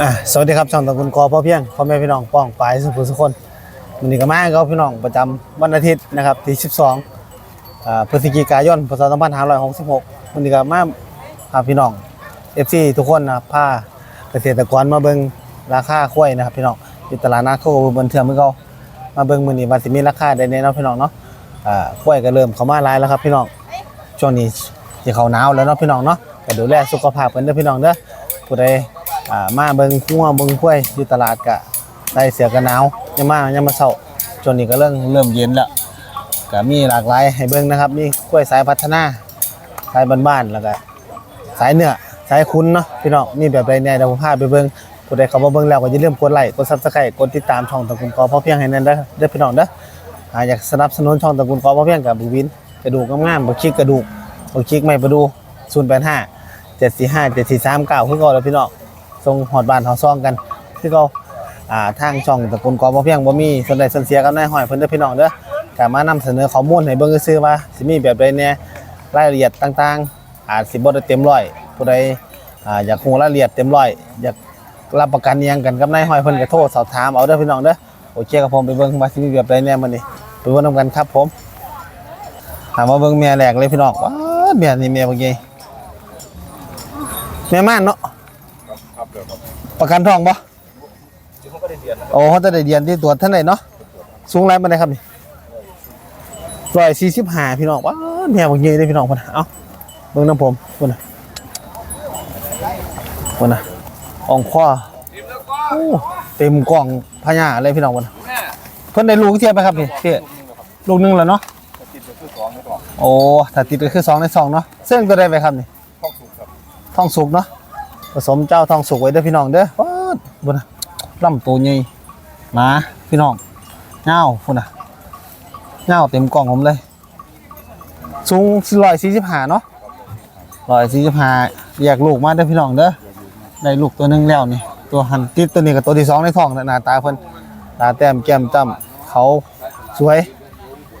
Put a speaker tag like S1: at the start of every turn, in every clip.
S1: อะสวัสดีครับช่องตะกุนกอพ่อเพียงพ่อแม่พี่น้องป้องปลายสุขุสุขคนวันนี้ก็มากับพี่น้องประจำวันอาทิตย์นะครับที่12อ่าพฤศจิกายนพศ2566วันนี้ก็มาพาพี่น้อง FC ทุกคนนะครับพาเกษตรกรมาเบิ่งราคาข้วยนะครับพี่น้องอยู่ตลาดนัดโคบนเทือกมือเก่ามาเบิ่งมื้อนี้ว่าสิมีราคาใดแน่เนาะพี่น้องเนาะอ่าข้วยก็เริ่มเข้ามาหลายแล้วครับพี่น้องช่วงนี้สิเข้าหนาวแล้วเนาะพี่น้องเนาะก็ดูแลสุขภาพกันเด้อพี่น้องเด้อผู้ใด อ่ามาเบิ่งคัวเบิ่งข้วยอยู่ตลาดกะได้เสือกันหนาวยามมายังมาเช้าจนนี้ก็เริ่มเริ่มเย็นแล้วก็มีหลากหลายให้เบิ่งนะครับมีกล้วยสายพัฒนาสายบ้านๆแล้วก็สายเนื้อสายคุ้นเนาะพี่น้องมีแบบใดแหน่เดี๋ยวผมพาไปเบิ่งผู้ใดเขามาเบิ่งแล้วก็อย่าลืมกดไลค์กด Subscribe กดติดตามช่องตะกูลกอพ่อเพียงให้แนั่นเด้อเด้อพี่น้องเด้ออ่าอยากสนับสนุนช่องตะกูลกอพ่อเพียงกับบุวินกระดูกงามๆบ่คิกกระดูกบ่คิกไม่ประดู085 745 7439คือเก่าแล้วพี่น้อง ส่งหอดบ้านหอดซองกันคือเขาอ่าทางช่องตะกูลกอบ่เพียงบ่มีสนใดสนเสียกับนายหอยเพิ่นเด้อพี่น้องเด้อก็มานำเสนอข้อมูลให้เบิ่งซื่อว่าสิมีแบบใดแน่รายละเอียดต่างๆ อาจสิบ่ได้เต็มร้อยผู้ใดอ่าอยากฮู้รายละเอียดเต็มร้อยอยากรับประกันอิหยังกันกับนายหอยเพิ่นก็โทรสอบถามเอาเด้อพี่น้องเด้อโอเคครับผมไปเบิ่งว่าสิมีแบบใดแน่มื้อนี้ไปเบิ่งนํกันครับผมถามว่าเบิ่งแม่แรกเลยพี่น้องว้าแม่นี่แม่บ่ใหญ่แม่ม่านเนาะ ประกันทองปะโอ้เขาจะได้เดียนที่ตรวจท่านไหนเนาะสูงไรมาได้ครับนี่ร้อยสี่สิบห้าพี่น้องว้าวแม่บอกเงยได้พี่น้องคนน่ะเอ้าเบิ่งน้ำผมคนน่ะคนน่ะอ่องคว้าโอ้เต็มกล่องพญาเลยพี่น้องคนน่ะเพิ่นได้ลูกเทียบไปครับพี่พี่ลูกหนึงแล้วเนาะโอ้ถ้าติดก็คือสองในสองเนาะเส้นก็ได้ไปครับนี่ท้องสุกเนาะ ผสมเจ้าทองสุกไว้เด้อพี่น้องเด้อป๊าดบุญนะลำตัวใหญ่หมาพี่น้องเงาพุ่นน่ะเงาเต็มกล่องผมเลย สูงร้อยสี่สิบห้าเนาะร้อยสี่สิบห้าแยกลูกมาเด้อพี่น้องเด้อได้ลูกตัวหนึงแล้วนี่ตัวหันติดตัวนี้กับตัวที่สองในท้องหน้าตาเพิ่นตาแต้มแก้มจ้ำเขาสวย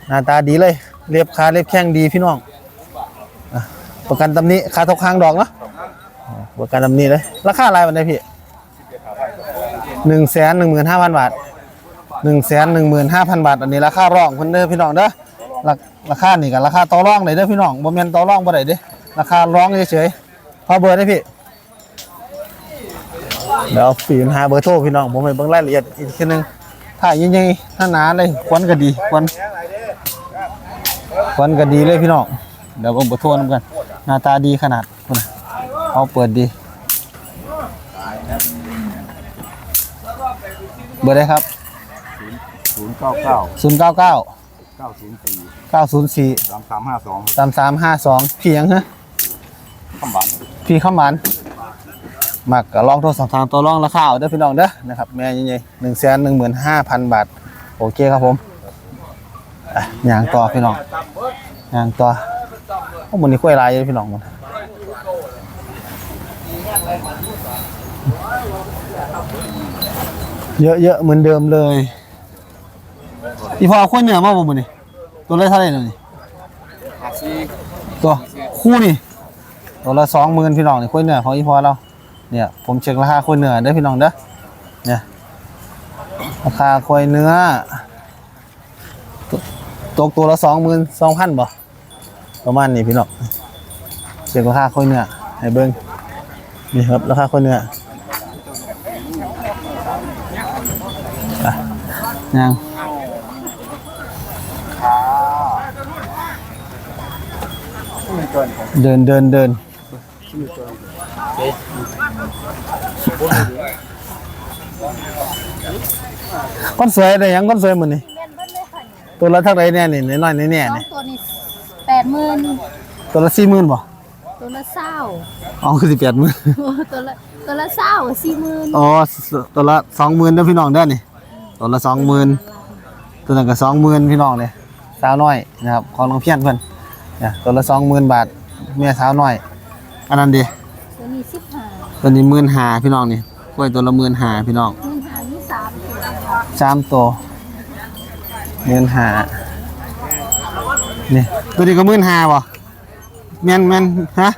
S1: หน้าตาดีเลยเรียบขาเรียบแข้งดีพี่น้องอประกันตำนี้ขาทกคางดอกเนาะ บริการดำนี้เลย ราคาอะไรวันนี้พี่หนึ่งแสนหนึ่งหมื่นห้าพันบาทหนึ่งแสนหนึ่งหมื่นห้าพันบาท อันนี้ราคาร่องเพิ่นเด้อพี่น้องเด้อราราคานี่กับราคาต่อร่องเลยเด้อพี่น้องบ่แม่นต่อร่องบ่ได้เด้ราคาร้องเฉยๆพอเบอร์ได้พี่เดี๋ยวปีนหาเบอร์โทรพี่น้องผมไปเบิ่งรายละเอียดอีกทีนึงถ้าใหญ่ๆถ้าหนาเลยควันก็ดีควันควันก็ดีเลยพี่น้องเดี๋ยวเบิ่งเบอร์โทรนำกัน หน้าตาดีขนาด เอาเปิดดีเบอร์ได้ครับ
S2: ศูนย์เก้าเก้า
S1: 0 9 9
S2: เก้าศูนย์สี่
S1: 9 0 4
S2: สามสามห้าสอง
S1: 3 3 5 2พี่หยังฮะ
S2: คำบัน
S1: พี่ข้าวหมันมักก็ลองโทรสอบถามตัวรองราคาเอาเด้อพี่น้องเด้อนะครับแม่ใหญ่ๆหนึ่งแสนหนึ่งหมื่นห้าพันบาท โอเคครับผมอะย่างต่อพี่น้องย่างต่อโอ้มันนี่กล้วยลายเลยพี่น้องมัน เยอะๆเหมือนเดิมเลย อีพอเอาข้วยเหนือมาบ่มื้อนี่ตัวละเท่าไหร่นี่ตัวคู่นี่ตัวละสองหมื่นพี่น้องนี่คุยเหนือของอีพอเรา เนี่ยผมเช็คราคาคุยเหนือเด้อพี่น้องเด้อเนี่ยราคาคุยเนื้อตตกตัวละสองหมื่นสองพันบ่ประมาณนี้พี่น้องเช็คราคาคุยเนื้อให้เบิ้งนี่ครับราคาคุยเนื้อ ยังเดินเดินเดินคนสวยได้ยังคนสวยหมดนี่
S3: แม่นเบิดเลยค่ะ
S1: ตัวละเท่าไหรแน่นี่น้อยๆแน่ๆ
S3: สอง
S1: นี่
S3: ตัวนี้แปดหมื่น
S1: ตัวละสี่หมื่นบ่
S3: ตัวละเศร้า
S1: อ๋อคือสิบแปดหมื่น
S3: ตัวละตัวละเศร้าสี่หมื่น
S1: อ๋อตัวละสองหมื่นเด้อพี่น้องเด้อนี่ ตัวละสองหมื่นตัวนั้นก็สองหมื่นพี่น้องเลยสาวน้อยนะครับของน้องเพี้ยนเพิ่นเนี่ยตัวละสองหมื่นบาทแม่สาวน้อย อันนั้นดี
S3: ตัวนี้สิบห้า
S1: ตัวนี้หมื่นหาพี่น้องนี่กล้วยตัวละหมื่นหาพี่น้อง
S3: หมื่นห้านี่สามตัว
S1: สามตัวหมื่นหานี่ตัวนี้ก็หมื่นหาบ่แม่นแม่นฮะ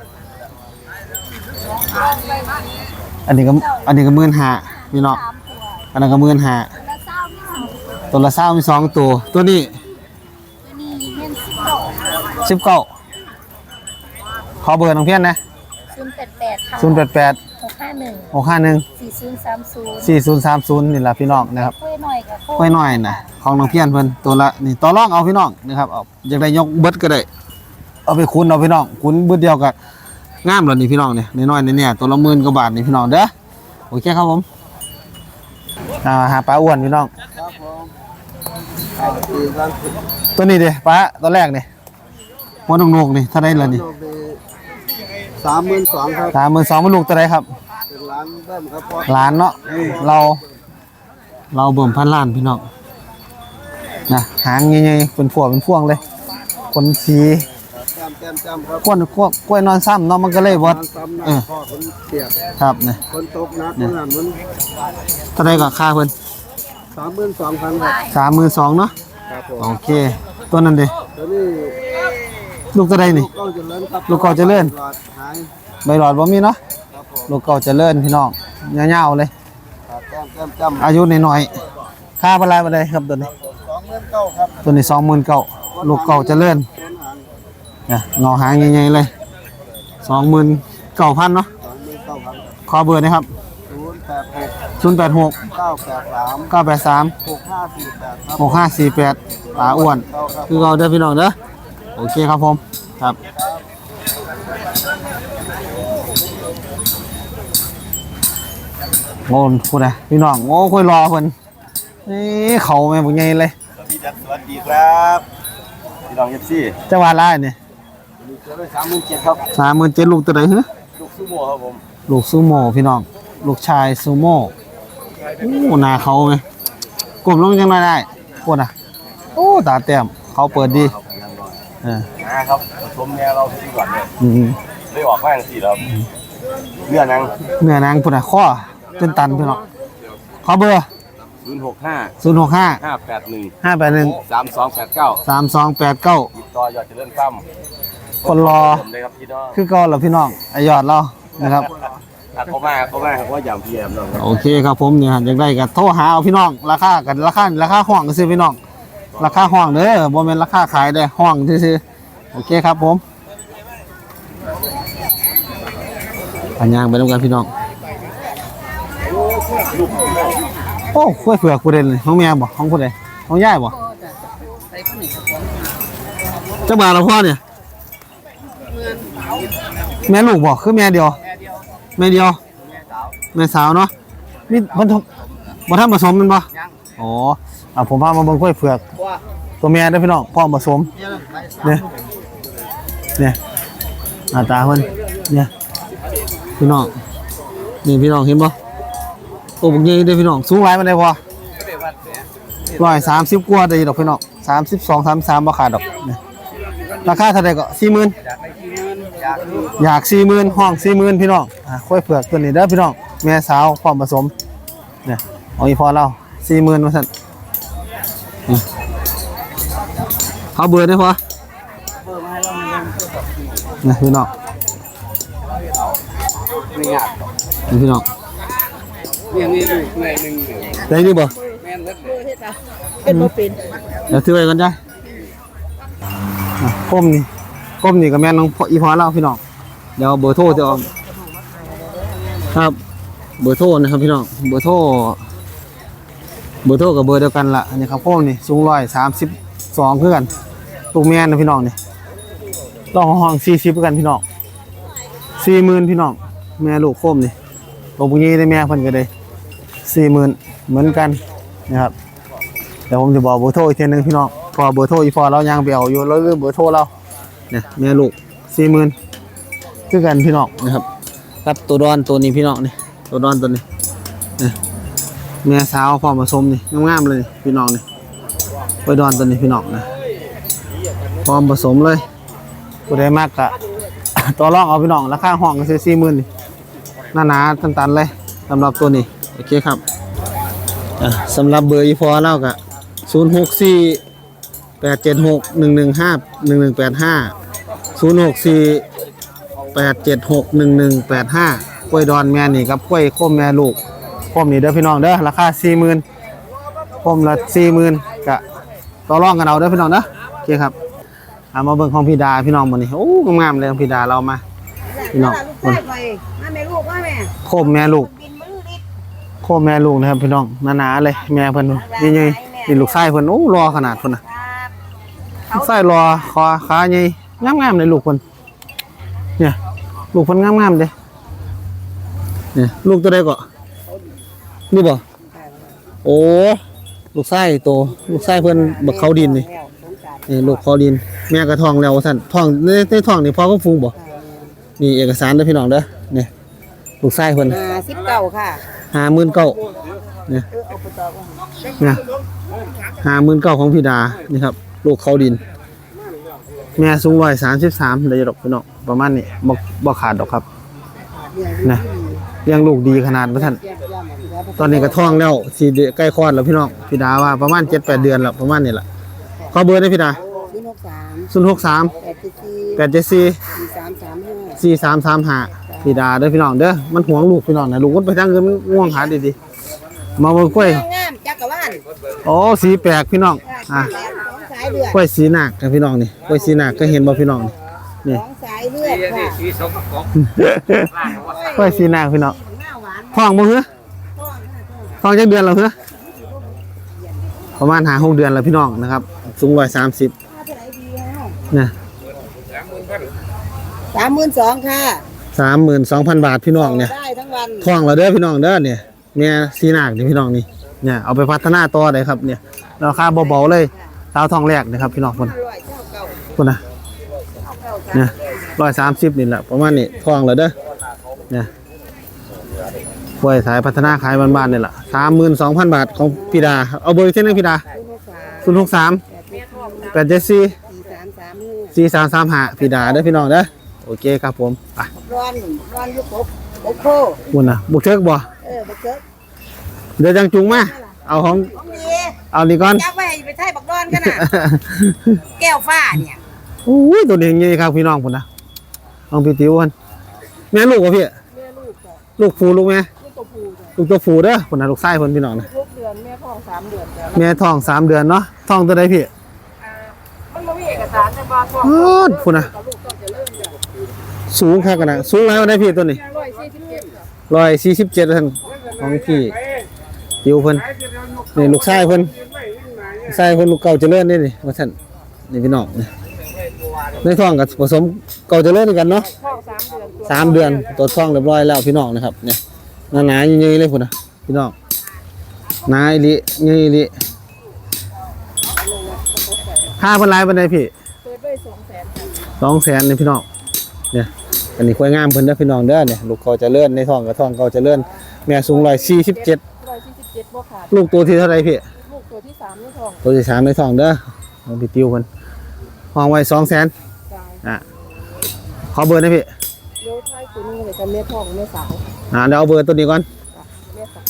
S1: อันนี้ก็อันนี้ก็หมื่นห้าพี่น้อง
S3: สามตัว
S1: อันนั้นก็หมื่นห้า
S3: ตัวละเศร้ามีสองตัว
S1: ตัวละเศร้ามีสองตัว ตัวนี้
S3: ตัวนี้เงินสิบดอก
S1: สิบเก้าขอเบอร์น้องเพี้ยนนะ
S3: ศูนย์แปดแปดค่ะ
S1: ศูนย์แปดแปด
S3: หกห้าหนึ่ง
S1: หกห้าหนึ่ง
S3: สี่ศูนย์สามศูนย์
S1: สี่ศูนย์สามศูนย์นี่แหละพี่น้องนะครับ
S3: คุยหน่อยกับ
S1: ไว้หน่อยนะของน้องเพี้ยนเพิ่นตัวละนี่ต่อรองเอาพี่น้องนะครับเอาอยากได้ยกเบิดก็ได้เอาไปคุ้นเอาพี่น้องคุ้นเบิดเดียวกับงามแล้วนี่พี่น้องเนี่ยน้อยๆเนี่ยตัวละหมื่นกว่าบาทนี่พี่น้องเด้อโอเคครับผมอ่าหาปลาอ้วนพี่น้อง
S4: ครับผม อ่าตีกัน
S1: ตัวนี้เด้ปลาตัวแรกนี่หัวดงกๆนี่เท่าไรล่ะนี่
S4: สามหมื่นสองครับ
S1: สามหมื่นสองมันลูกตัวใดครับ
S4: เป็นร้านเบิ้มครับพ่อ
S1: ล้านเนาะเรา เราเบิ่มพันล้านพี่น้องนะหางใหญ่ๆเป็นพวงเป็นพวงเลยคนสี
S4: แก้มแก้มแก้มครับ
S1: กล้วยกล้วยกล้วยนอนซ้ำเนาะมันก็เลยบด
S4: ร้านซ้ำนะ
S1: เออ
S4: พ่อคนเปียก
S1: ครับเนี่ย
S4: คนตกนักคนนั้นมัน
S1: เท่าไรก็ค่าเพิ่น
S4: สามหมื่นสองพันครับ
S1: สามหมื่นสองเนาะ
S4: ครับผม
S1: โอเคตัวนั้นเด้
S4: ตัวนี้
S1: ลูกตัวใดนี่
S4: ลูกเก้าเจริญครับ
S1: ลูกเก้าเจริญ
S4: หลอดหาย
S1: ใบหลอดบ่มีเนาะ
S4: ครับผม
S1: ลูกเก่าเจริญพี่น้องยาวๆเลย
S4: ครับแก้มแก้มแก้ม
S1: อายุน้อยๆค่าเป็นไรบ่ได้ครับตัวนี้
S4: สองหมื่นเก้าครับ
S1: ตัวนี้สองหมื่นเก้าลูกเก่าเจริญ
S4: ต้นหาง
S1: เนี่ยเงาหางใหญ่ๆเลยสองหมื่นเก้าพันเนาะ
S4: สองหมื่นเก้าพัน
S1: ขอเบอร์นะครับ
S4: ศูนย์ แปดหก
S1: ศูนย์แปดหก
S4: เก้าแปดสาม
S1: เก้าแปดสาม
S4: หกห้าสี่แปดครับ
S1: หกห้าสี่แปดปลาอ้วน
S4: เก้าครับ
S1: คือเราเด้อพี่น้องเด้อโอเคครับผมครับโง่พูดนะพี่น้องโง่ค่อยรอเพิ่นนี่เขาแม่บุญใหญ่เลย
S4: พี่จัดสวัสดีครับพี่น้องเอฟซี
S1: จังหวัดอะไรเนี่ย
S4: มีเจอด้วยสามหมื่นเจ็ดครับ
S1: สามหมื่นเจ็ดลูกตัวไหนฮะ
S4: ลูกซูโม่ครับผม
S1: ลูกซูโม่พี่น้อง ลูกชายซูโม่โอ้หนาเขาไหมกลมลงยังไงได้โคตรอะโอ้ตาแต้มเขาเปิดดี
S4: ครับยังรอ
S1: เออ
S4: นะครับผสมแนวเราทุกวันเนี่ย
S1: อืม
S4: ได้ออกมาอย่างสี่แล้วเนื้อนัง
S1: เนื้อนางพุ่นอะข้อจนตันพี่น้องขอเบอร์
S4: ศูนย์หกห้า
S1: ศูนย์หกห้า
S4: ห้าแปดหนึ่ง
S1: ห้าแปดหนึ่ง
S4: สามสองแปดเก้า
S1: สามสองแปดเก้า
S4: ติดต่อยอดเจริญซ้ำ
S1: คนรอ
S4: ผมเลยครับพี่น้อง
S1: คือเก่าเหรอพี่น้องไอยอดเรานะครับ
S4: เขามาเขามาเขาว่าอย่างพี่น้อง
S1: โอเคครับผมเนี่ยอยากได้ก็โทรหาเอาพี่น้องราคากันราคาราคาห้องก็ซื้อพี่น้อง ราคาห้องเด้อบ่แม่นราคาขายเด้อห้องซื่อโอเคครับผมปัญญางไปด้วยกันพี่น้องโอ้คุยเผือกกูเด่นเลยของแม่บ่ของผู้ใดของยายบ่เจ้าบ่าวเราพ่อเนี่ยแม่ลูกบ่คือแม่เดียว แม่เดียว แม่สาวเนาะมีบ่ทบ่ทันผสมแมันบ่อ๋ออะผมพามาเบิ่งกล้วยเผือก ตัวแม่เด้อพี่น้องพร้อมผสมเนี่ยเนี่ยหน้าตาเพิ่นเนี่ยพี่น้องนี่พี่น้องเห็นบ่ตัวบักใหญ่เด้อพี่น้องสูงหลายปานใดพอ130กว่าได้ดอกพี่น้อง32 33บ่ขาดดอกเนี่ย ราคาเท่าใดก็40,000อยากสี่หมื่นห้องสี่หมื่นพี่น้องอะค่อยเผือกตัวนี้เด้อพี่น้องแม่สาวพร้อมผสมเนี่ยเอาอีพอเราสี่หมื่นมาสั่นอืมเขาเบอร์ได้พอเนี่ยพี่น้อง
S4: ไม่ยาก
S1: นี่พี่น้อง
S4: เรื่องนี้ลูกแม่หนึ่ง
S1: ได้นี่บ่
S4: แม่นเล็ด
S3: เป็นบ่เป็น
S1: เดี๋ยวถือไว้ก่อนจ้ะ อะก้มนี่ก้มนี่กับแม่น้องอีพอเราพี่น้องเดี๋ยวเบอร์โทรจะเอาครับเบอร์โทรนะครับพี่น้องเบอร์โทรเบอร์โทรกับเบอร์เดียวกันละนนี้ครับพ่อนี่สูงร้อยสามสิบสองเพื่อนลูกแม่นะพี่น้องนี่ต้องห้องสี่สิบกันพี่น้องสี่หมื่นพี่น้องแม่ลูกโคมนี่ลูกปุยี่ได้แม่พิ่นก็ได้สี่หมื่นเหมือนกันนะครับเดี๋ยวผมจะบอกเบอร์โทรอีกทีหนึงพี่น้อง อเบอร์โทรอีพอเรายังไปเอาอยู่แล้วลืมเบอร์โทรเราเนี่ยแม่ลูกสี่หมื่นคือกันพี่น้องนะครับ ครับตัวดอนตัวนี้พี่น้องนี่ตัวดอนตัวนี้เนี่ยแม่สาวพร้อมผสมนี่งามๆเลยพี่น้องนี่ไปดอนตัวนี้พี่น้องนะพร้อมผสมเลยผู้ใดมากกะต่อรองเอาพี่น้องราคาห้องก็คือสี่หมื่นนี่หนาๆตันๆเลยสำหรับตัวนี้โอเคครับอะสำหรับเบอร์อีพอเล่ากะศูนย์หกสี่ แปดเจ็ดหกหนึ่งหนึ่งห้าหนึ่งหนึ่งแปดห้าศูนย์หกสี่แปดเจ็ดหกหนึ่งหนึ่งแปดห้ากล้วยดอนแม่นี่กับกล้วยโคมแม่ลูกโคมนี่เด้อพี่น้องเด้อราคาสี่หมื่นโคมละสี่หมื่นกะต่อรองกันเอาเด้อพี่น้องเด้อโอเคครับเอามาเบิ่งของพี่ดาพี่น้องมื้อนี้โอ้งามๆเลยของพี่ดาเรามาพี่น้อง
S5: ลูกชายไปมาแม่ลูกมาแม่
S1: โคมแม่ลูก
S5: บินมือลิด
S1: โคมแม่ลูกนะครับพี่น้องหนาๆเลยแม่เพิ่นใหญ่ๆนี่ลูกชายเพิ่นโอ้รอขนาดเพิ่นน่ะ
S5: ครับ
S1: ลูกชายรอคอขาใหญ่งามๆเลยลูกเพิ่นเนี่ย ลูกเพิ่นงามๆเด้เนี่ยลูกตัวใดก็นี่บ่โอ้ลูกชายโตลูกชายเพิ่นบักเขาดินนี่
S5: แล้วสงสาร
S1: นี่ลูกเขาดิน แม่ก็ท้องแล้วว่าซั่นท้องในในท้องนี่พ่อก็ฟูงบ่นี่เอกสารเด้อพี่น้องเด้อนี่ลูกชายเพิ่น
S5: อ่าสิบเก้าค่ะ
S1: 59,000เนี่ย
S5: เออเอาไปต่อก่อน
S1: นะห้าหมื่นเก้าของพี่ดานี่ครับ ลูกเขาดิน แม่สูงร้อยสามสิบสามเดี๋ยวจะดอกพี่น้องประมาณนี้บ่บ่ขาดดอกครับนะเลี้ยงลูกดีขนาดว่าท่านตอนนี้ก็ท้องแล้วสีใกล้คลอดแล้วพี่น้องพี่ดาว่าประมาณเจ็ดแปดเดือนแล้วประมาณนี้แหละขอเบอร์ได้พี่ดา
S5: ศูนย์หกสาม
S1: ศูนย์หกสาม
S5: แปดสี่สี่
S1: แปดเจ็ดสี่
S5: สี่สามสามห้า
S1: สี่สามสามห้าพี่ดาเด้อพี่น้องเด้อมันห่วงลูกพี่น้องนะลูกมันไปทางเงินมันง่วงหาดีๆมาเบนกล้วย
S5: งามจักรวาล
S1: โอ้สีแปลกพี่น้องอะ
S5: สองสายเลือด
S1: กล้วยสีหนักครับพี่น้องนี่กล้วยสีหนักก็เห็นบ่พี่น้องนี่
S5: สองสายเลือดค่ะ
S1: กล้วยสีหนักพี่น้อง
S5: หน้าหวาน
S1: ท้องบ่เหรอท้องจักเดือนแล้วเหรอประมาณหาหกเดือนแล้วพี่น้องนะครับ สูงร้อยสามสิบ
S5: ค่าเท่าไหร่ดีฮะ
S1: นะ
S5: สามหมื่นสองค่ะ
S1: สามหมื่นสองพันบาทพี่น้องเนี่ย
S5: ได้ทั้งวัน
S1: ท้องแล้วเด้อพี่น้องเด้อเนี่ยเมียสีหนักนี่พี่น้องนี่เนี่ยเอาไปพัฒนาต่อเลยครับเนี่ยราคาเบาๆเลย สาวทองแรกนะครับพี่น้องคน
S5: อร่อยเจ้าเก่า
S1: คนนะ
S5: เก่า
S1: เนี่ยร้อยสามสิบนี่แหละประมาณนี้ท้องแล้วเด้อเนี่ยกล้วยสายพัฒนาขายบ้านๆนี่แหละสามหมื่นสองพันบาทของพี่ดา เอาเบอร์อีกเท่านึงพี่ดา
S5: ศูนย์หกสาม
S1: ศูนย์หกสามแปดเจ็ดสี่
S5: สี่สามสามห้า
S1: สี่สามสามห้าพี่ดาเด้อพี่น้องเด้อโอเคครับผมไป
S5: ร้อนร้อนยุบกบกบโค
S1: บุญนะบุกเชิกบ่
S5: เออบักเกิด
S1: เดี๋ยวจังจุงมาเอาของ
S5: ของดี
S1: เอานี่ก่อน
S5: จับไว้ให้ไปไทยบักร้อนกันน่ะแก้วฟ้าเนี่ย
S1: อุ้ยตัวนี้ยังไงครับพี่น้องพุ่นนะเอาพี่ติ๋วกันแม่ลูกวะพี่
S5: แม่ลูกจ้ะ
S1: ลูกฟูลูกแม่
S5: ลูกตัวผู้จ้ะ
S1: ลูกตัวฟูเด้อพุ่นนะลูกไส้พุ่นพี่น้องนะ
S5: ลูกเดือนแม่ท้องสามเดือนจ้ะ
S1: แม่ท้องสามเดือนเนาะท้องตัวใดพี่
S5: อ่ามันบ่มีเอกสารแต่ว่าท้อง
S1: โอ้ยพุ่นนะ
S5: กับลูกต้องจะเริ่มจ้ะ
S1: สูงแค่กันนะสูงแล้วได้พี่ตัวนี้
S5: ร้อยสี่สิบเจ็ดจ้ะ
S1: ร้อยสี่สิบเจ็ดท่านของพี่ ติ๋วเพิ่นนี่ลูกไส้เพิ่นลูกไส้เพิ่นลูกเก่าเจริญนี่นี่ว่าท่านนี่พี่น้องนี่ในท้องกับผสมเก่าเจริญกันเนาะ
S5: ท้องสามเดือนตัว
S1: สามเดือนตัวท้องเรียบร้อยแล้วพี่น้องนะครับเนี่ยหนาๆเยอะๆเลยพุ่นนะพี่น้องหนาอีหลิเยอะอีหลิค่าเพิ่นหลายปานใดพี่
S5: เปิดด้วยสองแสนจ้ะ
S1: สองแสนนี่พี่น้องเนี่ยอันนี้ควายงามเพิ่นเด้อพี่น้องเด้อเนี่ยลูกเขาเจะเลื่อนในท้องกับท้องเขาเจะเลื่อนแม่สูงร้อยสี่สิบเจ็ด
S5: ร้อยสี่สิบเจ็ดบ่ขาด
S1: ลูกตัวที่เท่าไหรพี่
S5: ลูกตัวที่สามในท้อง
S1: ตัวที่สามในท้องเด้อของพี่ติวเพิ่นห้องไว้สองแสน
S5: จ้ะ
S1: อะขอเบอร์หนะพี่
S5: เดี๋ยวท้ายตัวนี้เลยจะแม่ท้องแม่สาว
S1: อ่าเดี๋ยวเอาเบอร์ตัวนี้ก่อน
S5: จ้ะแม่สาว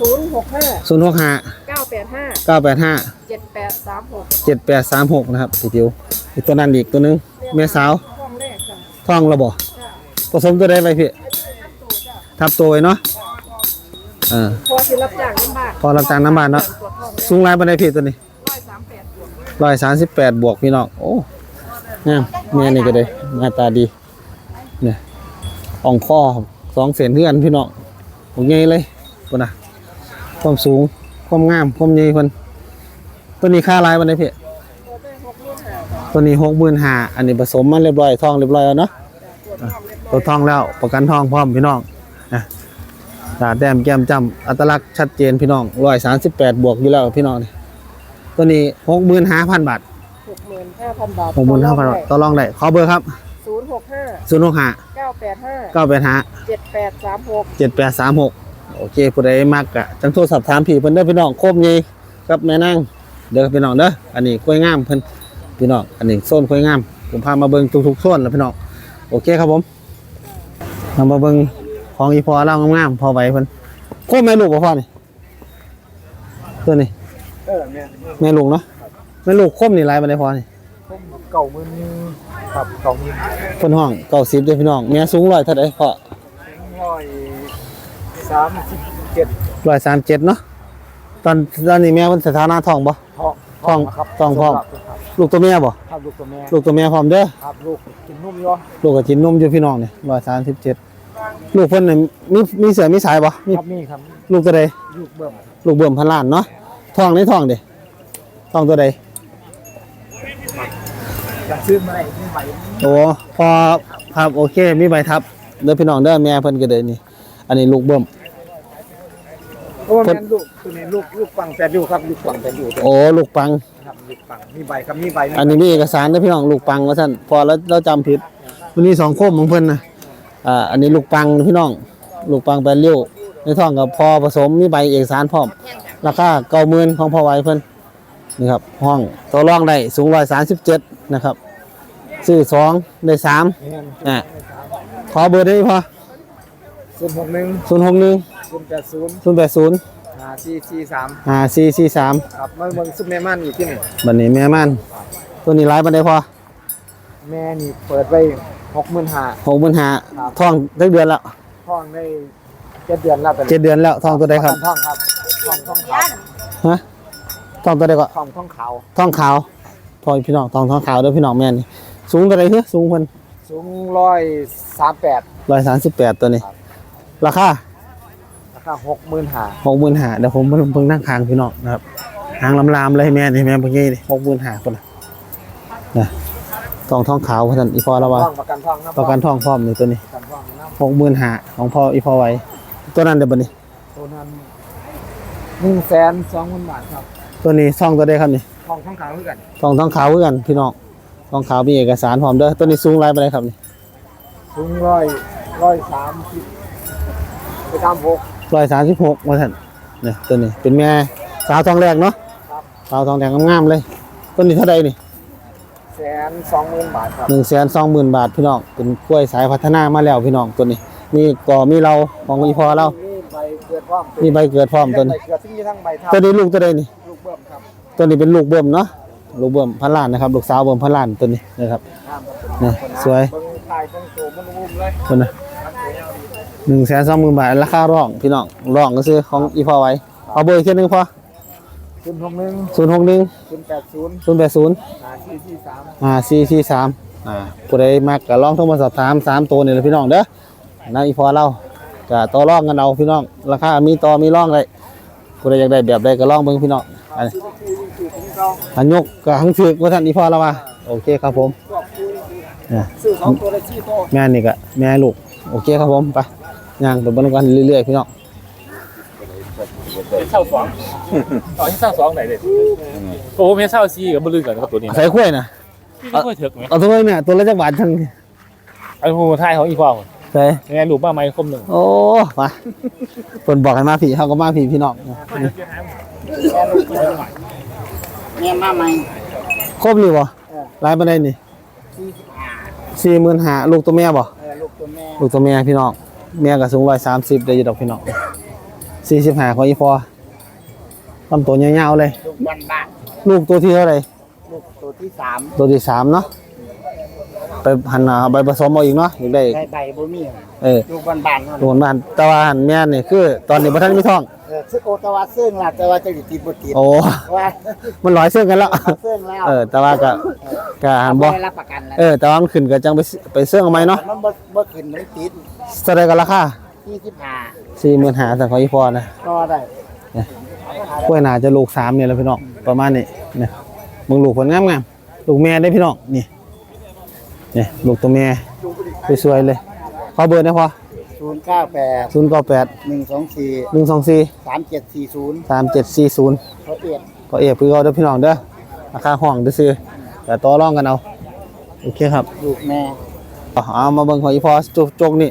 S5: ศูนย์หกห้า
S1: ศูนย์หกห้า
S5: เก้าแปดห้า
S1: เก้าแปดห้า
S5: เจ็ดแปดสามหก
S1: เจ็ดแปดสามหกนะครับพี่ติวอีกตัวนั้นอีกตัวหนึงแม่สาว
S5: ท้องแรกจ้ะ
S1: ท้องระบ่
S5: จ้ะ
S1: ผสมตัวใดไปพี่ทับตัวไว้เนาะ เออ
S5: พอสิรับจ้างน้ำบ้าน
S1: พอรับจ้างน้ำบ้านเนาะ
S5: ตรวจท้อง
S1: สูงไรบันไดพี่ตัวนี้
S5: ร้อยสามแปดบวก
S1: ร้อยสามสิบแปดบวกพี่น้อง โอ้งามแม่นี่ก็ได้หน้าตาดี เนี่ยอ่องข้อสองเส้นเพื่อนพี่น้องโอ้ใหญ่เลยคนน่ะ ความสูง ความงาม ความใหญ่คนตัวนี้ค่าลายบันไดพี่
S5: ตัวได้หกหมื่นห้า
S1: ตัวนี้หกหมื่นห้าอันนี้ผสมมาเรียบร้อยทองเรียบร้อยแล้วเนาะ
S5: ตัวท้องเรียบร้อย
S1: ตัวทองแล้วประกันทองพร้อมพี่น้องนะ ตาแต้มแก้มจำอัตลักษณ์ชัดเจนพี่น้องร้อยสามสิบแปดบวกอยู่แล้วพี่น้องนี่ตัวนี้หกหมื่นห้าพันบาท
S5: หกหมื่นห้าพันบาท
S1: หกหมื่นห้าพันบาทต่อรองได้ขอเบอร์ครับ
S5: ศูนย์หกห้า
S1: ศูนย์หกห้า
S5: เก้าแปดห้า
S1: เก้าแปดห้า
S5: เจ็ดแปดสามหก
S1: เจ็ดแปดสามหกโอเคผู้ใดมักกะจังโทรสอบถามพี่เพิ่นเด้อพี่น้องโคมยีกับแม่นางเด้อพี่น้องเด้ออันนี้กล้วยงามเพิ่นพี่น้องอันนี้โซนกล้วยงามผมพามาเบิ่งทุกๆโซนแล้วพี่น้องโอเคครับผมเรามาเบิ่ง ของอีพอเล่างามๆพอไหวเพิ่นโคมแม่ลูกบ่พ่อนี่ตัวนี้
S2: เออแม่
S1: แม่ลูกเนาะแม่ลูกโคมนี่หลายปานใดพอนี่
S2: เก่ามือครับเก่ามือ
S1: เพิ่นห้อง90เด้อพี่น้องแม่สูงร้อยเท่าใดพ่อ
S2: งร้อยสามสิบเจ็ด
S1: ร้อยสามเจ็ดเนาะตอนตอนนี้แม่เป็นสถานะทองบ่
S2: ทอง
S1: ทอง
S2: ครับ
S1: ทองพร้อม
S2: ครับ
S1: ลูกตัวแม่บ่
S2: ครับลูกตัวแม่
S1: ลูกตัวแม่พร้อมเด้อ
S2: ครับลูกกินนุ่มอยู่
S1: ลูกกับจินนมอยู่พี่น้องเนี่ยร้อยสามสิบเจ็ด ลูกเพิ่นน่ะมีมีเสือมีสายบ่มี
S2: ครับนี่ครับ
S1: ลูกตัวใด
S2: ลูกเบิ่ม
S1: ลูกเบิ่มพันล้านเนาะทองในทองเด้ทองตัวใด
S2: อยากซื้อมาได้ซื้อใหม่
S1: โอ้พอครับโอเค มีใบทับเด้อพี่น้องเด้อแม่เพิ่นก็เด้อนี่ อันนี้ลูกเบิ่ม
S2: เพราะว่าแม่นลูกตัวนี้ลูกลูกปังแปดอยู่ครับลูกปังแปดอยู่
S1: โอ้ลูกปัง
S2: ครับลูกปังมีใบครับมีใบ
S1: อันนี้มีเอกสารเด้อพี่น้องลูกปังว่าซั่นพอแล้วเราจำผิดวันนี้สองโคมของเพิ่นนะ อ่าอันนี้ลูกปังพี่น้อง ลูกปังแปดเลี้ยวในท้องกับพอผสมมีใบเอกสารพร้อม ราคาเก้าหมื่นของพ่อไว้เพิ่นนี่ครับ ห้องตัวรองได้สูงร้อยสามสิบเจ็ดนะครับ ซื้อสองได้สามอะขอเบอร์ได้พอ
S2: ศูนย์หกหนึ่ง
S1: ศูนย์หกหนึ่ง
S2: ศูนย์แปดศูนย์
S1: ศูนย์แปดศูนย์
S2: ห้าสี่สี่สาม
S1: ห้าสี่สี่สาม
S2: ครับมาเมืองซุปแม่ม่านอยู่ที่นี่
S1: บันนี้แม่มันตัวนี้ร้ายบันไดพอ
S2: แม่นี่เปิดไว้ หกหมื่นห้า
S1: หกหมื่นห้า
S2: ครับ
S1: ท้องได้เดือนแล้ว
S2: ท้องได้เจ็ดเดือนแล้วแต่
S1: เจ็ดเดือนแล้วท้องตัวใดครับ
S2: ท้องครับท้องท้องขาว
S1: ฮะท้องตัวใดก็
S2: ท้องท้องขาว
S1: ท้องขาวทอยพี่น้องท้องท้องขาวเด้อพี่น้องแม่นี่สูงตัวใดคือสูงเพิ่น
S2: สูงร้อยสามแปด
S1: ร้อยสามสิบแปดตัวนี้
S2: ครับ
S1: ราคา
S2: ราคาหกหมื่นห้า
S1: หกหมื่นหาเดี๋ยวผมเพิ่งนั่งคางพี่น้องนะครับหางลำๆเลยแม่นี่แม่เมื่อกี้นี่หกหมื่นหาคนน่ะนะ ทองทองขาวท่านอีพอแล้วว่า
S2: ท้องประกันท้องนะ
S1: ประกันทองพร้อมนี่ตัวนี้
S2: ประกันท้องนะ
S1: หกหมื่นหาของพ่ออีพอไว้ ตัวนั้นเดี๋ยวบัดนี้
S2: ตัวนั้นหนึ่งแสนสองหมื่นบาทครับ
S1: ตัวนี้ซองตัวใดครับนี่
S2: ท้องท้องขาวเหมือนกัน
S1: ทองทองขาวเหมือนกันพี่น้องทองขาวมีเอกสารพร้อมเด้อตัวนี้สูงไรไปเลยครับนี่
S2: สูงร้อยร้อยสามสิบไปตามหก
S1: ร้อยสามสิบหกว่าท่านเนี่ยตัวนี้เป็นแม่สาวทองแรกเนาะ
S2: ครับ
S1: สาวทองแดงงามๆเลยตัวนี้เท่าใดนี่
S2: แสนสองหมื่นบาทครับ
S1: หนึ่งแสนสองหมื่นบาทพี่น้องเป็นกล้วยสายพัฒนามาแล้วพี่น้องตัวนี้มีก่อมีเราของอีพอเรา
S2: นี่ใบเกิดพร้อม
S1: มีใบเกิดพร้อมตัว
S2: ใบ
S1: นี้
S2: เกิดที่มีทั้งใบเท่า
S1: ตัวนี้ลูกตัวใดนี่
S2: ลูกเบิ่มครับ
S1: ตัวนี้เป็นลูกเบิ่มเนาะลูกเบิ่มพันล้านนะครับลูกสาวเบิ่มพันล้านตัวนี้นะครับ
S2: ข้ามครับ
S1: เนี่ยสวย
S2: เบิ่งถ่ายเบิ่งโตมันงุ่มเลย
S1: ตัวนะหนึ่งแสนสองหมื่นบาทราคาร่องพี่น้องร่องก็ซื้อของอีพอไว้เอาเบอร์อีกทีหนึงพอ
S2: ศูนย์หกหนึ่ง
S1: ศูนย์หกหนึ่ง
S2: ศูนย์แปดศูนย์
S1: ศูนย์แปดศูนย์
S2: หาสี่สี่สาม
S1: อ่าสี่สี่สามอ่าผู้ใดมากก็ลองโทรมาสอบถามสามตัวนี่แหละพี่น้องเด้อนะอีพอเราก็ต่อรองกันเอาพี่น้องราคามีต่อมีร่องเลยผู้ใดอยากได้แบบใดก็ลองเบิ่งพี่น้องอันนี้
S2: คือของเรา
S1: อันยกกับหังถือกว่าท่านอีพอเราว่าโอเคครับผม
S2: ชอบคุย
S1: เนี่ย
S2: ซื้อสองตัวละสี่ตัว
S1: แม่นี่ก็แม่ลูกโอเคครับผมไปย่างไปเบนกันเรื่อยๆพี่น้อง
S6: เช่าสองตอนที่เช่าสองไหนเด็ดโอ้ไม่เช่าซีกับบลือกันครับตัวนี้
S1: ใส่ข้วยนะ
S6: พี่ไม่ค่อยเถือกไหม
S1: เอาตัวนี้เนี่ยตัวละจักบาททั้ง
S6: ไอ้หูไทยของอีฟอง
S1: ใส่
S6: ยังไงลูกบ้าไม้คมหนึ่ง
S1: โอ้มาเพิ่นบอกให้มาผีเขาก็มาผีพี่น้อง
S5: เนี่ยมาใหม่
S1: ครบเลยบ่รายบันไดนี่สี่หมื่นห้าลูกตัวแม่บ่
S2: เออลูกตัวแม่
S1: ลูกตัวแม่พี่น้องแม่ก็สูงร้อยสามสิบได้อยู่ดอกพี่น้อง สี่สิบห้าของอีพอลำตัวยาวๆเลย
S2: ลูกบ้านบ้าน
S1: ลูกตัวที่เท่าไหร่
S2: ลูกตัวที่สาม
S1: ตัวที่สามเนาะไปหันหน้าเอาใบผสมเอาอีกเนาะอยากได้
S2: ได้ใบบ่มี
S1: เออ
S2: ลูกบ้านบ้านเท่า
S1: โด
S2: นั้น
S1: นบ้านแต่ว่าหันแม่นี่คือ ตอนนี้บ่ทันมีท้อง
S2: เออซึ่งโอตะวันซึ่งล่ะแต่ว่าจะติดบ่ติด
S1: โอ้
S2: ว่า
S1: มันร้อยเสื้อกันแล้ว
S2: ซึ่งแล้ว
S1: เออ แต่ว่าก็ก็หันบ่
S2: ได้รับประกันแล้ว
S1: เออ แต่ว่ามันขึ้นก็จังไปไปเสื้อเอาไหมเนาะ
S2: มันบ่บ่ขึ้นมันติด
S1: เท่าไรก็ราคา
S2: 25
S1: สี่หมื่นหาแต่ของอีพอนะ
S2: ก็ได้
S1: กล้วยหนาจะลูกสามเนี่ยแหล้วพี่น้องประมาณนี้เนี่ยมึงลูกผลงามงามๆลูกแม่ได้พี่น้องนี่นี่ลูกตัวแม่สวยๆเลยขอเบอร์นะพอ
S2: 098
S1: ศูนย์เก้าแปด
S2: 124
S1: หนึ่งสองสี่
S2: 3740
S1: สามเจ็ดสี่ศูนย์
S2: เขาเอียด
S1: พอเอกพี่เขาเด้อพี่น้องเด้อราคาห้องซื้อๆแต่ต่อรองกันเอาโอเคครับ
S2: ลูกแม่
S1: เอาเอามาเบิ่งของอีพอจกจกนี่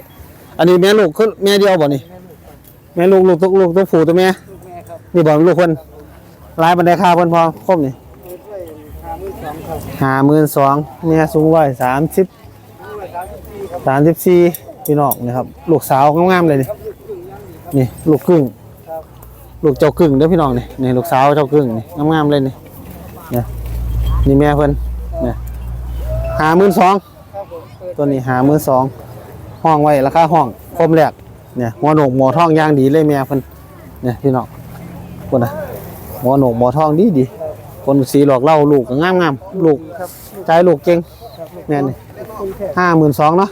S1: อันนี้แม่ลูกคือแม่เดียวบ่นี่แม่ลูกลูกตัวลูกตัวผู้ตัวแม่
S2: แม่ครับ
S1: นี่บ่ลูกเพิ่นรายบันไดคาเพิ่นพอครบนี่ห้าหมื่นสองแม่สูงร้อยสามสิบสามสิบสี่พี่น้องนะครับลูกสาวงามๆเลยนี่นี่ลูกครึ่งลูกเจ้าครึ่งเด้อพี่น้องนี่นี่ลูกสาวเจ้าครึ่งนี่งามๆเลยนี่นี่นี่แม่เพิ่นเนี่ยห้าหมื่นสองตัวนี้หาหมือสอง ห้องไว้ราคาห้องคมแรกเนี่ยหัวโหนกหมอทองย่างดีเลยแม่เพิ่นเนี่ยพี่น้องคนนะหัวโหนกหมอทองดีดีคนสีหลอกเหล่าลูกงามงามลูกใจลูกเก่งแม่นี่ห้าหมื่นสองเนาะ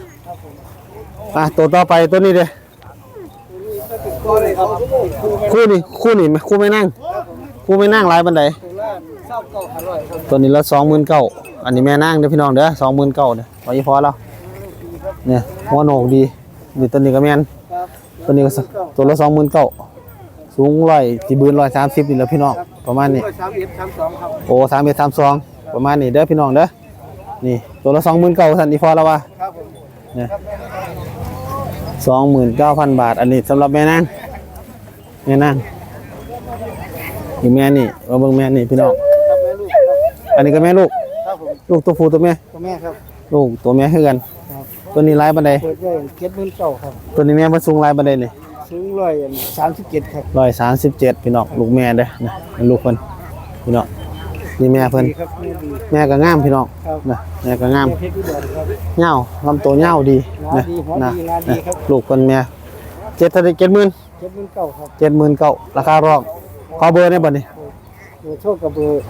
S1: อะตัวต่อไปตัวนี้เล
S2: ยคู่
S1: นี่คู่นี่คู่ไม่นั่ง คู่ไม่นั่งลายบันได
S2: ตัวนี้
S1: ละสองหมื่นเก้าอันนี้แม่นั่งเด้อพี่น้องเด้อสองหมื่นเก้าเด้อพอยี่พอแล้ว เนี่ยหัวโหนกดีนี่ตัวนี้ก็แม่น
S2: ครับ
S1: ตัวนี้ก็สตัวละสองหมื่นเก้าสูงร้อยจีบืนร้อยสามสิบนี่แหละพี่น้องประมาณนี้
S2: ร้อยสามเอ็ดสามสองครับ
S1: โอ้สามเอ็ดสามสองประมาณนี้เด้อพี่น้องเด้อนี่ตัวละสองหมื่นเก้าสันอีพอแล้ววะ
S2: ครับผม
S1: เนี่ยสองหมื่นเก้าพันบาท อันนี้สำหรับแม่นางแม่นางอีกแม่นี่มาเบิ่งแม่นี่พี่น้อง
S2: ครับแม่ลูกครับ
S1: อันนี้ก็แม่ลูก
S2: ครับผม
S1: ลูกตัวผู้ตัวแม่
S2: ตัวแม่ครับ
S1: ลูกตัวแม่คือกัน
S2: ครับ
S1: ตัวนี้ลายบันได
S2: เปิดได้เจ็ดหมื่นเก้าครับ
S1: ตัวนี้แม่มาสูงลายบันไดนี่
S2: สูงร้อยสามสิบเจ็ดครับ
S1: ร้อยสามสิบเจ็ดพี่น้องลูกแม่เด้อนะเป็นลูกเพิ่นพี่น้องนี่แม่เพิ่น
S2: ดีครับแม่ดี
S1: แม่ก็งามพี่น้อง
S2: ครับ
S1: นะแม่ก็งาม
S2: แม่เพชรอุดรครับ
S1: เหย้าลำตัวเหย้าดี
S2: งา
S1: นะ
S2: นดีหัว
S1: นะ
S2: ดีงานดีครับ
S1: ลูกเพิ่นแม่เจ็ดเท่าไหร่เจ็ดหมื่น
S2: เจ็ดหมื่นเก้าครับ
S1: เจ็ดหมื่นเก้าราคารองขอเบอร์ได้บ่นี่
S2: เบอร์โชคกับเบอร์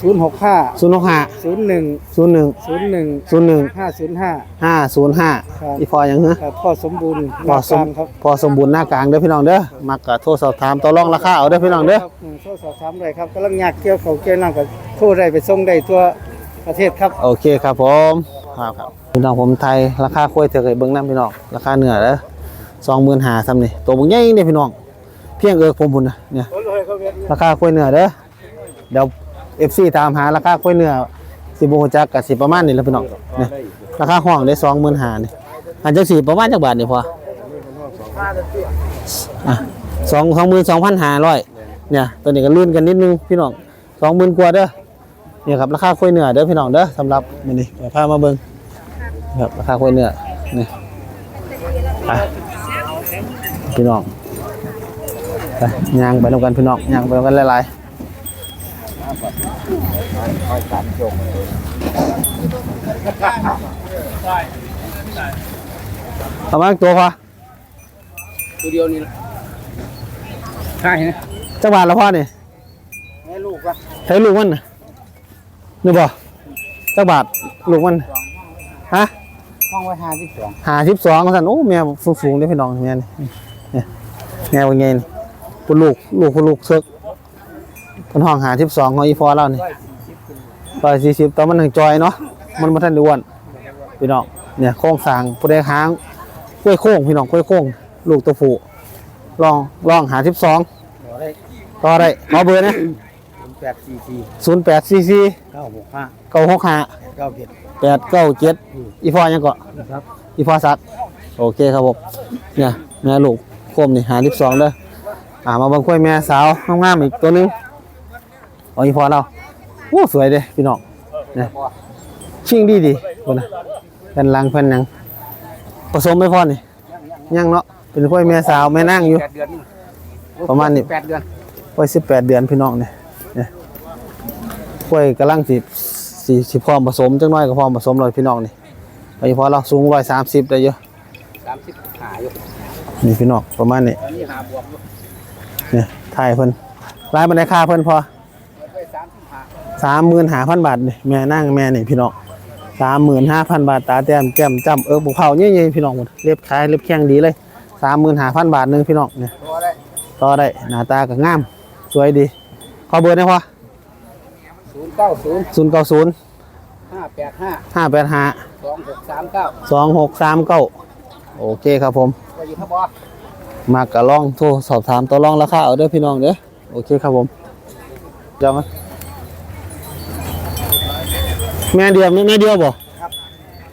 S2: ศูนย์หกห้า
S1: ศูนย์หกห้า
S2: ศูนย์หนึ่ง
S1: ศูนย์หนึ่ง
S2: ศูนย์หนึ่ง
S1: ศูนย์หนึ่ง
S2: ห้าศูนย์ห้า
S1: ห้าศูนย์ห้า
S2: ครับ
S1: อีพอยังเหรอ
S2: ครับพ่อสมบูรณ์
S1: พอสม
S2: หน้ากลางครับ
S1: พอสมบูรณ์หน้ากลางเด้อพี่น้องเด้อมักกะโทรสอบถามต่อรองราคาเอาเด้อพี่น้องเด้อ
S2: ครับมโทรสอบถามได้ครับกำลังอยากเกี่ยวเขาเกี่ยวน้ำกับโทรได้ไปส่งได้ทั่วประเทศครับ
S1: โอเคครับผมครับครับพี่น้องผมไทยราคาคุยเถอะเคยเบิ่งน้ำพี่น้องราคาเนื้อเด้อสองหมื่นห้าซ้ำนี่ตัวมึงใหญ่เด้อพี่น้องเพียงเอิกผมพุ่นนะเนี่ย
S2: โอ้เลยเขาเวียน
S1: ราคาคุยเนื้อเด้อเดี๋ยว เอฟซีตามหาราคาคุยเนื้อสิบโมจักกับสิประมาณนี้แหล้วพี่น้องเนี่ยราคาห้องได้สองหมื่นห้านี่อันจักสี่ประมาณจักบาทนี่พออะสองสองหมื่นสองพันห้าร้อยเนี่ยตัวนี้ก็รุ่นกันนิดนึงพี่น้องสองหมื่นกว่าเด้อเนี่ยครับราคาคุยเนื้อเด้อพี่น้องเด้อสำหรับมื้อนี้เดี๋ยวพามาเบิ่งครับราคาคุยเนื้อนี่ไปพี่น้องไปย่างไปนำกันพี่น้องย่างไปนำกันหลายๆ เอามาอีกตัวพอ
S2: ตัวเดียวนี่ใช่นะ
S1: จักบาทละพ่อนี่
S2: แม่ลูกอะ
S1: ใช้ลูกมันน่ะนี่บ่จักบาทลูกมัน ฮะ
S2: ห้องไว้ห้าที่สอง
S1: หาสิบสองสันโอ้แม่สูงสูงเลยพี่น้องแม่นี่เนี่ยแม่ว่าไงนี่ปุ่นลูกลูกปุ่นลูกเซึก เป็นห้องหาสิบสองของอีฟอเรานี่ร้อยสี่สิบตอนมันถึงจอยเนาะมันมาทันไดอ้วนพี่น้องเนี่ยโค้งสร้างผู้ใดค้างกล้วยโค้งพี่น้องกล้วยโค้งลูกตัวผู้ลองลองหาสิบสอง
S2: หัวได้
S1: ต่อได้ขอเบอร์นะ
S2: แปดสี่สี่
S1: ศูนย์แปดสี่สี่
S2: เก้าหกห้า
S1: เก้าหกห้า
S2: เก้าเจ็ด
S1: แปดเก้าเจ็ดอีฟอยังเกาะ
S2: ครับ
S1: อีฟอสักโอเคครับผมเนี่ยแม่ลูกโคมนี่หาสิบสองเด้ออ่ามาเบังคุยแม่สาวงามๆอีกตัวหนึง เอาอีฟอเราโอ้สวยเด้พี่น้องเนี่ยชิงดีดีคนนะเป็นลังเป็นหยังผสมไม่พอนี่ยังเนาะเป็นคุยแม่สาวแม่นั่งอยู่
S2: แปดเดือนนี่
S1: ประมาณนี้
S2: แปดเดือน
S1: คุยสิบแปดเดือนพี่น้องเนี่ยเนี่ยคุยกำลังสิสิสิพร้อมผสมจังน้อยก็พร้อมผสมเลยพี่น้องนี่เอาอีฟอเราสูงร้อยสามสิบได้เยอะ
S2: สามสิบหาอยู่
S1: นี่พี่น้องประมาณนี้
S2: ตอนนี้หาบวกอยู่
S1: เนี่ยถ่ายเพิ่นรายบันไดค่าเพิ่นพอ
S2: ไปสามสิบหา
S1: สามหมื่นห้าพันบาทนี่แม่นั่งแม่นี่พี่น้องสามหมื่นห้าพันบาทตาแต้มแก้มจำเอิกบุกเผาเงี้ยๆพี่น้องหมดเรียบคล้ายเรียบแข้งดีเลยสามหมื่นห้าพันบาทหนึงพี่น้องเนี่ย
S2: ตัวได้
S1: ต่อได้หน้าตาก็งาม สวยดี ขอเบอร์ได้พอ
S2: ศูนย์เก้าศูนย์
S1: ศูนย์เก้าศูนย์
S2: ห้าแปดห้า
S1: ห้าแปดห้า
S2: สองหกสามเก้า
S1: สองหกสามเก้าโอเคครับผม
S2: ก็อยู่ครับบอ
S1: มากกะลองโทรสอบถามต่อรองราคาเอาเด้อพี่น้องเด้อโอเคครับผมเดี๋ยวมา แม่เดียวแม่เดียวบ่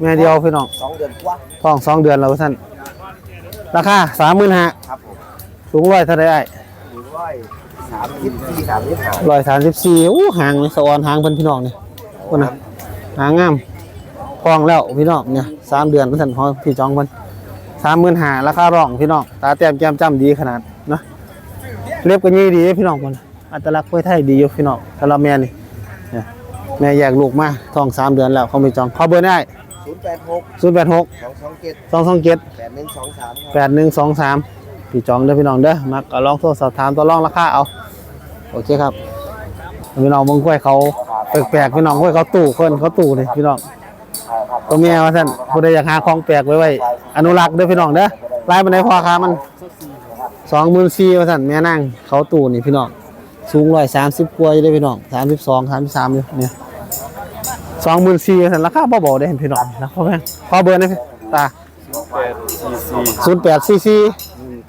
S1: แม่เดียวพี่น้อง
S2: สองเดือนกว่า
S1: ท้องสองเดือนแล้วท่านราคาสามหมื่นห้า
S2: ครับผม
S1: สูงร้อยเท่าไรไอ้
S2: หนึ่งร้อยสามสิบสี่สามสิบห้า
S1: ร้อยสามสิบสี่อู้ห่างเลยสะออนห่างเพิ่นพี่น้องนี่คนน่ะห่างงามทองแล้วพี่น้องเนี่ยสามเดือนท่านพอพี่จองเพิ่นสามหมื่นห้าราคารองพี่น้องตาแต้มแก้มจ้ำดีขนาดเนาะเล็บก็ยี่ดีพี่น้องคนอัตลักษณ์กล้วยไทยดีอยู่พี่น้องสำหรับแม่นี่เนี่ย แม่แยกลูกมาท้องสามเดือนแล้วเขาไม่จองขอเบอร์ได้
S2: ศูนย์แปดหก
S1: ศูนย์แปดหก
S2: สองสองเจ็ด
S1: สองสองเจ็ด
S2: แปดหนึ่งสองสาม
S1: แปดหนึ่งสองสามพี่จองเด้อพี่น้องเด้อมักก็ลองโทรสอบถามตัวรองราคาเอาโอเคครับพี่น้องเบิ่งกล้วยเขาแปลกๆพี่น้องกล้วยเขาตู้เพิ่นเขาตู้นี่พี่น้องตัวเมียว่าซั่นผู้ใดอยากหาของแปลกไว้ไว้อนุรักษ์เด้อพี่น้องเด้อลายมันได้พอค้ามัน24,000ว่าซั่นแม่นางเขาตู้นี่พี่น้องสูง130กว่าอยู่เด้อพี่น้อง32 33อยู่เนี่ย 24,000ว่าซั่นราคาเบาๆเด้อพี่น้องนะพ่อแม่ขอเบอร์หน่อยพี่ตาศูนย์แปดซีซี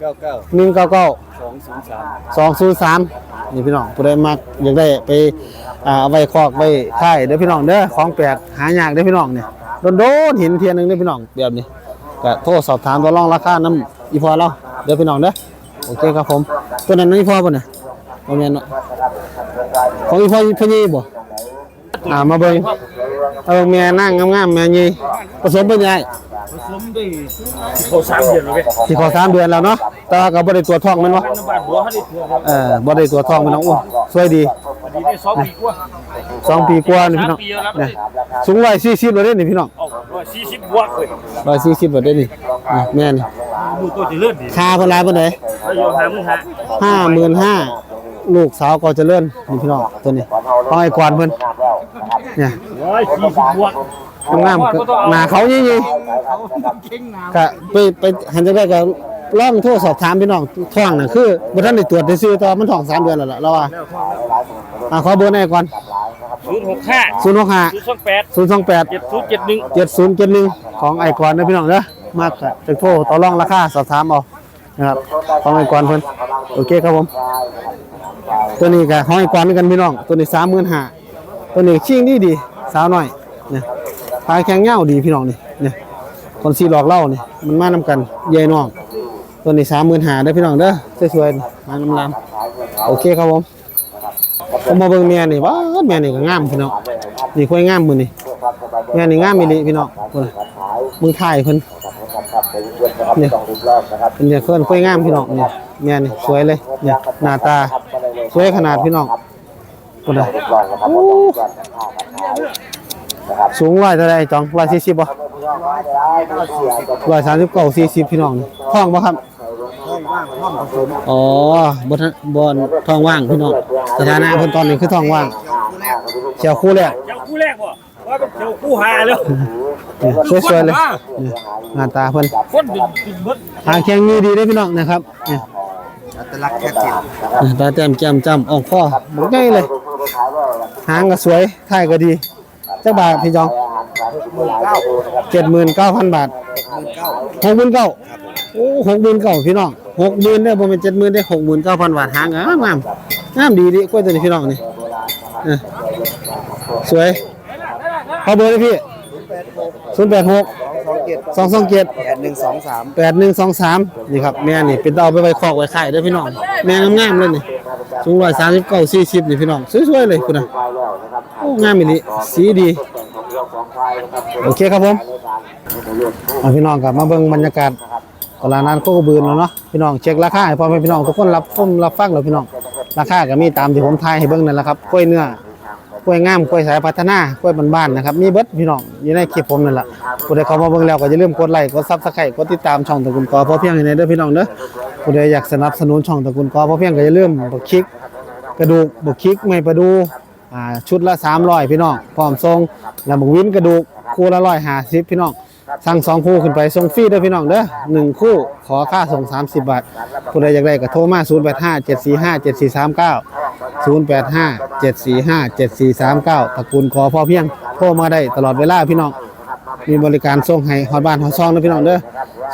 S2: เก้าเก้า
S1: หนึ่งเก้าเก้า
S2: สองศูนย์สาม
S1: สองศูนย์สามนี่พี่น้องผู้ใดมักอยากได้ไปอ่าเอาไว้คอกไว้ค่ายเด้อพี่น้องเด้อของแปลกหายากเด้อพี่น้องเนี่ยโดนโดนๆเห็นเทียนหนึงเด้อพี่น้องแบบนี้ก็โทรสอบถามตัวรองราคาน้ำอีพอเราเด้อพี่น้องเด้อโอเคครับผมตัวนั้นอีพอป่ะเนี่ยบ่แม่นเนาะของอีพอพญีบ่อ่ามาเบิ่ง เอาแม่นั่งงามๆแม่ยีผสมเป็นไง
S6: สมได้เขาสามเดือนแล้วเว้ย
S1: ที่พอสามเดือนแล้วเนาะแต่ว่าก็บ่ได้ตรวจท้องแมันบ่
S6: น้ำบาดหัวเขาได้ตัวครับ
S1: เออบ่ได้ตัวจท้องแมันน้องอ้วนสวยดี
S6: อันนี้ได้สองปีกว่า
S1: สองปีกว่านี่พี่น้อง
S6: สามปีแล้วครับ
S1: เนี่ยสูง140บ่ได้นี่พี่น้อง
S6: เอาร้อยสี่สิบบวกเลย
S1: 140บ่ได้นี่นี่แม่นี่
S6: ดูตัวจะเลื่อนดี
S1: ค่าเพิ่นหลายปานใด
S6: ถ้าโยหามึงหา
S1: 55,000 ลูกสาวก็เจริญนี่พี่น้องตัวนี้เอาไอ้กวนเพิ่นเนี่ย
S6: ร้อยสี่สิบบวก
S1: งามๆก็หน้าเขายี่ๆก็ไปไปหันจังได๋ก็ลองโทรสอบถามพี่น้องท้องน่ะคือบ่ทันได้ตรวจได้ซื้อแต่ว่ามันท้องสามเดือนแล้วล่ะเราว่าอ่าขอเบอร์หน่อยก่อน
S6: ศูนย์หกห้า
S1: 065
S6: ศูนย์สองแปด
S1: 028
S6: เจ็ดศูนย์เจ็ดหนึ่ง
S1: เจ็ดศูนย์เจ็ดหนึ่งของไอคอนนะพี่น้องเด้อมากค่ะจะโทรต่อรองราคาสอบถามเอา นะครับของไอคอนเพิ่นโอเคครับผม ตัวนี้ก็ของไอคอนเหมือนกันพี่น้อง ตัวนี้สามหมื่นห้าตัวนี้ชิ่งดีดีสาวหน่อยเนี่ยพายแข็งเง่าดีพี่น้องนี่เนี่ยคนสีหลอกเล่านี่มันมานำกันเย่น้องตัวนี้สามหมื่นห้าเด้พี่น้องเด้อสวยๆมานำลามโอเคครับผมผมมาเบิ่งแม่นี่ว้าวแม่นี่ก็งามพี่น้องนี่ค่อยงามมือนี่แม่นี่งามอีลีพี่น้องมึงถ่ายเพิ่น เนี่ยเป็นเนี่ยเพิ่นค่อยงามพี่น้องเนี่ยแม่นี่สวยเลยเนี่ยหน้าตาสวยขนาดพี่น้องพุ่นน่ะโอ้สูงร้อยเท่าไรจองร้อยสี่สิบบ่ร้อยสามสิบเก้าสี่สิบพี่น้องท้องบ่ครับอ๋อบ่ทันบ่ท้องว่างพี่น้องสถานะเพิ่นตอนนี้คือท้องว่างเชียวคู่แรก
S6: เจ้าคู่แรกว่ะ ว่าเป็นเจ้าคู่หาแล้ว
S1: เนี่ยสวยๆเลยเนี่ยหน้าตาเพิ่น
S6: คนดึงดึงเบิด
S1: หางแข็งมีดีเด้อพี่น้องนะครับเนี่ย
S2: อัตลักษณ์แค่ติด
S1: เนี่ยตาแต้มแก้มจ้ำอ่องคอบ่ใหญ่เลย หางก็สวยท้ายก็ดีจักบาทพี่จอง79,000บาท69,000โอ้69,000พี่น้อง60,000เด้อบ่แม่น70,000เด้อ69,000บาทหางงามงามงามดีดิกล้วยตัวนี้พี่น้องนี่เออสวยข อเบอร์เลยพี่086
S2: สองเจ็ด
S1: 227
S2: แปดหนึ่งสองสาม
S1: แปดหนึ่งสองสามนี่ครับแม่นี่เป็นตเอาไปไว้คอกไว้ไข่เด้อพี่น้อง แม่งามๆเลยนี่สูงร้อยสามสิบเก้าสี่สิบนี่พี่น้องสวยๆเลยคุณนะโอ้งามอีหลีสีดีโอเคครับผมเอาพี่น้องกลับมาเบิ่งบรรยากาศตลาดนัดโคกระบืนแล้วเนาะพี่น้องเช็คราคาให้พ่อแม่พี่น้องทุกคนรับชมรับฟังแล้วพี่น้องราคาก็มีตามที่ผมทายให้เบิ่งนั่นแหละครับกล้วยเนื้อก ล้วยงามกล้วยสายพัฒนากล้วยบ้านๆนะครับ มีเบิดพี่น้องอยู่ในคลิปผมนั่นแหละผู้ใดเข้ามาเบิ่งแล้วก็อย่าลืมกดไลค์ กดซับสไครต์กดติดตามช่องตระกูลกอพอเพียงอยู่ในเด้อพี่น้องเด้อผู้ใดอยากสนับสนุนช่องตระกูลกอพอเพียงก็อย่าลืมบักคลิก กระดูกบักคลิกไม่ประดูชุดละ300พี่น้องพร้อมทรงแล้วบักวินกระดูกคู่ละ150พี่น้อง สั่งสองคู่ขึ้นไปส่งฟรีเด้อพี่น้องเด้อหนึ่งคู่ขอค่าส่ง 30 บาทผู้ใดอยากได้ก็โทรมา 0857457439 0857457439ตระกูลขอพอเพียงโทรมาได้ตลอดเวลาพี่น้อง มีบริการส่งให้ฮอดบ้านฮอดซองนะพี่น้องเด้อ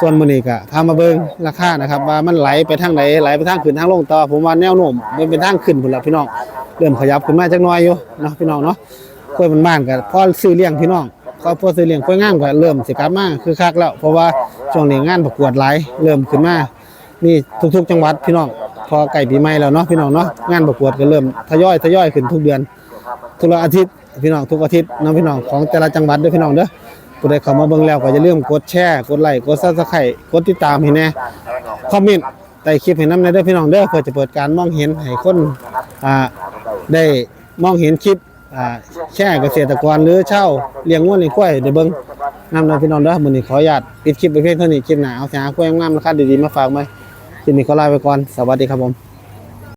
S1: ส่วนมื้อนี้ก็พามาเบิ่งราคานะครับ ว่ามันไหลไปทางไหนไหลไปทางขึ้นทางลงต่อผมว่าแนวโน้มมันเป็นทางขึ้นพุ่นละพี่น้องเริ่มขยับขึ้นมาจักหน่อยอยู่เนาะพี่น้องเนาะกล้วยบ้านๆก็พอซื้อเลี้ยงพี่น้อง ก็พอซื้อเลี้ยงกล้วยงามก็เริ่มสิกลับมาคือคักแล้ว เพราะว่าช่วงนี้งานประกวดหลายเริ่มขึ้นมามีทุกๆ จังหวัดพี่น้องพอใกล้ปีใหม่แล้วเนาะพี่น้องเนาะงานประกวดก็เริ่มทยอยทยอยขึ้นทุกเดือนทุกอาทิตย์พี่น้องทุกอาทิตย์น้องพี่น้องของแต่ละจังหวัดด้วยพี่น้องเด้อผู้ใดเข้ามาเบิ่งแล้วก็อย่าลืมกดแชร์กดไลค์กด Subscribe กดติดตามให้แน่คอมเมนต์ใต้คลิปให้น้ำในเด้อพี่น้องเด้อเพื่อจะเปิดการมองเห็นให้คนอ่าได้มองเห็นคลิป อ่าแช่เกษตรกรหรือเช่าเลี้ยงวัวเลี้ยงควยได้เบิ้งนำเด้อพี่น้องเด้อมื้อนี้ขออนุญาตปิดคลิปไปเพียงเท่านี้คลิปหน้าเอาสิหากล้วยงามๆราคาดีๆมาฝากไหมคลิปนี้ขอลาไปก่อนสวัสดีครับผม